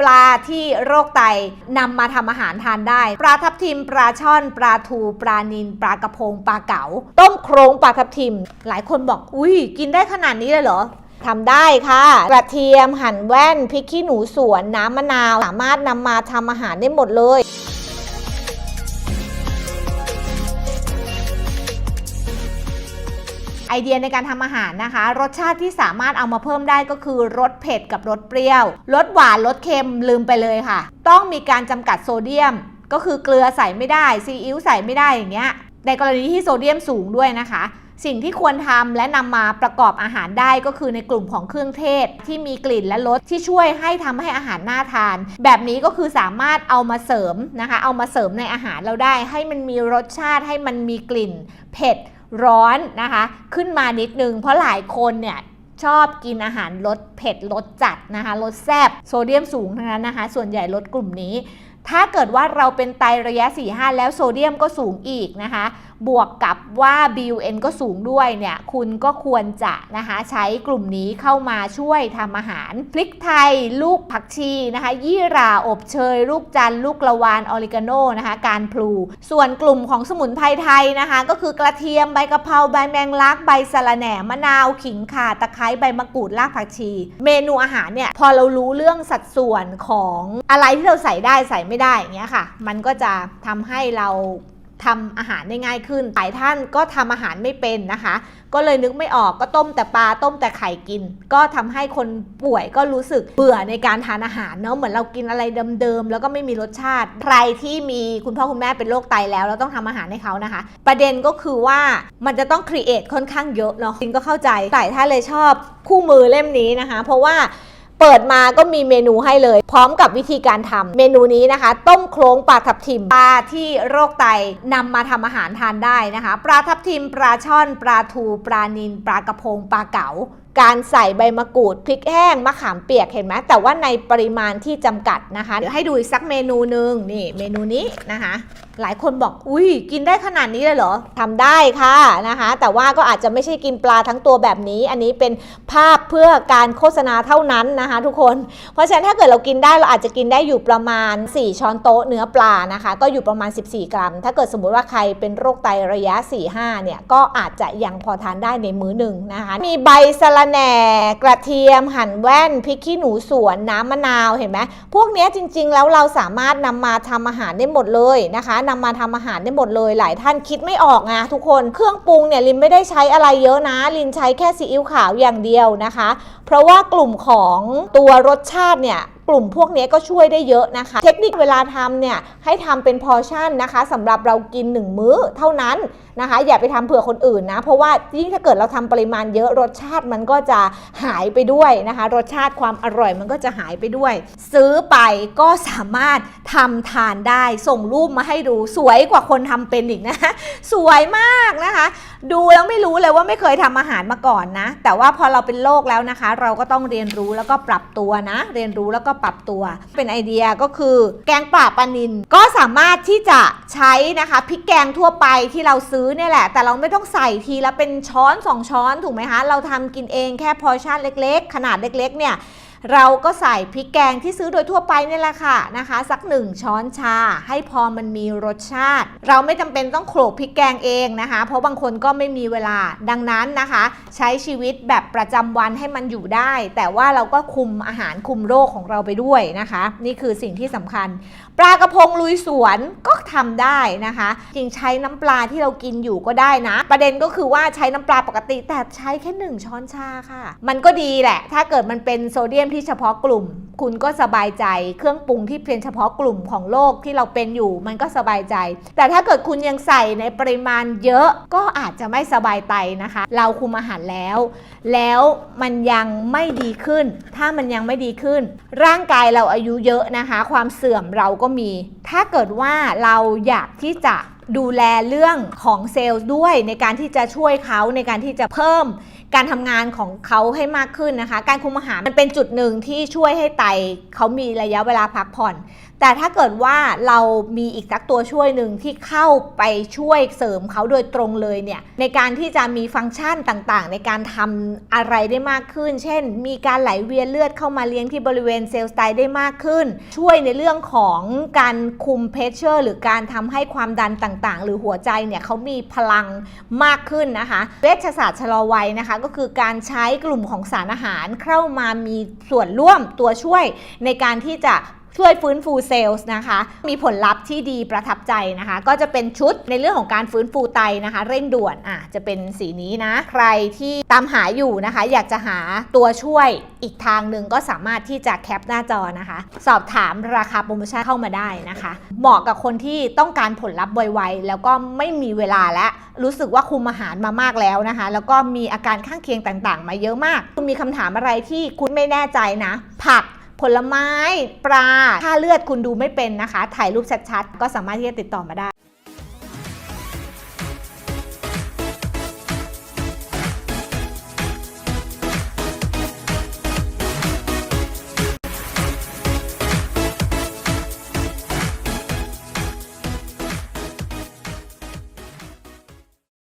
ปลาที่โรคไตนำมาทำอาหารทานได้ ปลาทับทิม ปลาช่อน ปลาทู ปลานิลปลากระพง ปลาเก๋าต้มโครงปลาทับทิม หลายคนบอก อุ้ยกินได้ขนาดนี้เลยเหรอทำได้ค่ะกระเทียมหั่นแว่นพริกขี้หนูสวนน้ำมะนาว สามารถนำมาทำอาหารได้หมดเลย ไอเดียในการทำอาหารนะคะ รสชาติที่สามารถเอามาเพิ่มได้ก็คือรสเผ็ดกับรสเปรี้ยวรสหวานรสเค็มลืมไปเลยค่ะ ต้องมีการจำกัดโซเดียม ก็คือเกลือใส่ไม่ได้ซีอิ๊วใส่ไม่ได้อย่างเงี้ยในกรณีที่โซเดียมสูงด้วยนะคะ สิ่งที่ควรทำและนำมาประกอบอาหารได้ก็คือในกลุ่มของเครื่องเทศ ที่มีกลิ่นและรสที่ช่วยให้ทำให้อาหารน่าทาน แบบนี้ก็คือสามารถเอามาเสริมนะคะ เอามาเสริมในอาหารเราได้ ให้มันมีรสชาติให้มันมีกลิ่นเผ็ด ร้อนนะคะ ขึ้นมานิดนึง เพราะหลายคนเนี่ยชอบกินอาหารรสเผ็ดรสจัดนะคะรสแซบโซเดียมสูงทั้งนั้นนะคะ ส่วนใหญ่รสกลุ่มนี้ ถ้าเกิดว่าเราเป็นไตระยะ 4-5 แล้วโซเดียมก็สูงอีกนะคะ บวกกับว่า BUN ก็สูงด้วยเนี่ยคุณก็ควรจะนะคะใช้กลุ่มนี้เข้ามาช่วยทำอาหารพริกไทย ลูกผักชีนะคะยี่ราอบเชย ลูกจันลูกกระวานออริกาโนนะคะการพลู ส่วนกลุ่มของสมุนไพรไทยนะคะ ก็คือกระเทียมใบกะเพราใบแมงลักใบสะระแหน่มะนาวขิงข่าตะไคร้ใบมะกรูดรากผักชี เมนูอาหารเนี่ยพอเรารู้เรื่องสัดส่วนของอะไรที่เราใส่ได้ใส่ไม่ได้เงี้ยค่ะ มันก็จะทำให้เรา ทำอาหารได้ง่ายขึ้นหลายท่านก็ทำอาหารไม่เป็นนะคะ ก็เลยนึกไม่ออกก็ต้มแต่ปลาต้มแต่ไข่กิน ก็ทำให้คนป่วยก็รู้สึกเบื่อในการทานอาหารเนาะเหมือนเรากินอะไรเดิมๆแล้วก็ไม่มีรสชาติ ใครที่มีคุณพ่อคุณแม่เป็นโรคไตแล้วเราต้องทำอาหารให้เขานะคะ ประเด็นก็คือว่ามันจะต้องครีเอทค่อนข้างเยอะเนาะจริงก็เข้าใจหลายท่านเลยชอบคู่มือเล่มนี้นะคะ เพราะว่า เปิดมาก็มีเมนูให้เลย พร้อมกับวิธีการทำเมนูนี้นะคะ ต้มโครงปลาทับทิมปลาที่โรคไตนำมาทำอาหารทานได้นะคะ ปลาทับทิมปลาช่อน ปลาทู ปลานิลปลากระพงปลาเก๋า การใส่ใบมะกรูดพริกแห้งมะขามเปียกเห็นไหมแต่ว่าในปริมาณที่จำกัดนะคะ เดี๋ยวให้ดูอีกสักเมนูหนึ่งนี่เมนูนี้นะคะ หลายคนบอกอุ้ยกินได้ขนาดนี้เลยเหรอทำได้ค่ะนะคะ แต่ว่าก็อาจจะไม่ใช่กินปลาทั้งตัวแบบนี้ อันนี้เป็นภาพเพื่อการโฆษณาเท่านั้นนะคะ ทุกคน เพราะฉะนั้นถ้าเกิดเรากินได้เราอาจจะกินได้อยู่ประมาณ 4 ช้อนโต๊ะเนื้อปลานะคะ ก็อยู่ประมาณ 14 กรัม ถ้าเกิดสมมุติว่าใครเป็นโรคไตระยะ 4-5เนี่ยก็อาจจะยังพอทานได้ในมื้อหนึ่งนะคะ มีใบสะระแหน่กระเทียมหั่นแว่นพริกขี้หนูสวนน้ำมะนาวเห็นไหมพวกนี้จริงๆ แล้วเราสามารถนำมาทำอาหารได้หมดเลยนะคะนำมาทำอาหารได้หมดเลย หลายท่านคิดไม่ออกไงทุกคนเครื่องปรุงเนี่ยลินไม่ได้ใช้อะไรเยอะนะ ลินใช้แค่ซีอิ๊วขาวอย่างเดียวนะคะ เพราะว่ากลุ่มของตัวรสชาติเนี่ยกลุ่มพวกนี้ก็ช่วยได้เยอะนะคะ เทคนิคเวลาทำเนี่ยให้ทำเป็นพอชั่นนะคะสำหรับเรากิน 1 มื้อเท่านั้นนะคะ อย่าไปทำเผื่อคนอื่นนะ เพราะว่ายิ่งถ้าเกิดเราทำปริมาณเยอะรสชาติมันก็จะหายไปด้วยนะคะ รสชาติความอร่อยมันก็จะหายไปด้วย ซื้อไปก็สามารถทำทานได้ส่งรูปมาให้ดูสวยกว่าคนทำเป็นอีกนะสวยมากนะคะ ดูแล้วไม่รู้เลยว่าไม่เคยทำอาหารมาก่อนนะ แต่ว่าพอเราเป็นโรคแล้วนะคะ เราก็ต้องเรียนรู้แล้วก็ปรับตัวนะ เรียนรู้แล้วก็ปรับตัว เป็นไอเดียก็คือแกงป่าปลานินก็สามารถที่จะใช้นะคะพริกแกงทั่วไปที่เราซื้อเนี่ยแหละ แต่เราไม่ต้องใส่ทีละเป็นช้อนสองช้อนถูกไหมคะ เราทำกินเองแค่พอชั่นเล็ก ๆ ขนาดเล็กๆเนี่ย เราก็ใส่พริกแกงที่ซื้อโดยทั่วไปนี่แหละค่ะนะคะ สักหนึ่งช้อนชาให้พอมันมีรสชาติ เราไม่จำเป็นต้องโขลกพริกแกงเองนะคะ เพราะบางคนก็ไม่มีเวลาดังนั้นนะคะ ใช้ชีวิตแบบประจำวันให้มันอยู่ได้ แต่ว่าเราก็คุมอาหารคุมโรคของเราไปด้วยนะคะ นี่คือสิ่งที่สำคัญ ปลากระพงลุยสวนก็ทำได้นะคะ จริงใช้น้ำปลาที่เรากินอยู่ก็ได้นะ ประเด็นก็คือว่าใช้น้ำปลาปกติแต่ใช้แค่หนึ่งช้อนชาค่ะ มันก็ดีแหละ ถ้าเกิดมันเป็นโซเดียมที่เฉพาะกลุ่ม คุณก็สบายใจ เครื่องปรุงที่เป็นเฉพาะกลุ่มของโลกที่เราเป็นอยู่มันก็สบายใจ แต่ถ้าเกิดคุณยังใส่ในปริมาณเยอะก็อาจจะไม่สบายใจนะคะ เราคุมอาหารแล้ว แล้วมันยังไม่ดีขึ้น ถ้ามันยังไม่ดีขึ้น ร่างกายเราอายุเยอะนะคะ ความเสื่อมเราก็มี ถ้าเกิดว่าเราอยากที่จะ ดูแลเรื่องของเซลล์ด้วยในการที่จะช่วยเขาในการที่จะเพิ่มการทำงานของเขาให้มากขึ้นนะคะ การคุมอาหารมันเป็นจุดหนึ่งที่ช่วยให้ไตเขามีระยะเวลาพักผ่อน แต่ถ้าเกิดว่าเรามีอีกสักตัวช่วยหนึ่งที่เข้าไปช่วยเสริมเขาโดยตรงเลยเนี่ยในการที่จะมีฟังก์ชันต่างๆ ในการทำอะไรได้มากขึ้น เช่น มีการไหลเวียนเลือดเข้ามาเลี้ยงที่บริเวณเซลล์ไตได้มากขึ้น ช่วยในเรื่องของการคุมเพชเชอร์หรือการทำให้ความดันต่างๆ หรือหัวใจเนี่ยเขามีพลังมากขึ้นนะคะเวชศาสตร์ชะลอวัยนะคะ ก็คือการใช้กลุ่มของสารอาหารเข้ามามีส่วนร่วมตัวช่วยในการที่จะ ช่วยฟื้นฟูเซลล์นะคะ มีผลลัพธ์ที่ดีประทับใจนะคะ ก็จะเป็นชุดในเรื่องของการฟื้นฟูไตนะคะ เร่งด่วนอะจะเป็นสีนี้นะ ใครที่ตามหาอยู่นะคะ อยากจะหาตัวช่วยอีกทางหนึ่งก็สามารถที่จะแคปหน้าจอนะคะ สอบถามราคาโปรโมชั่นเข้ามาได้นะคะ เหมาะกับคนที่ต้องการผลลัพธ์ไวๆแล้วก็ไม่มีเวลาและรู้สึกว่าคุมอาหารมามากแล้วนะคะ แล้วก็มีอาการข้างเคียงต่างๆ มาเยอะมาก คุณมีคำถามอะไรที่คุณไม่แน่ใจนะ ผัก ผลไม้ ปลาค่าเลือดคุณดูไม่เป็นนะคะ ถ่ายรูปชัดๆ ก็สามารถที่จะติดต่อมาได้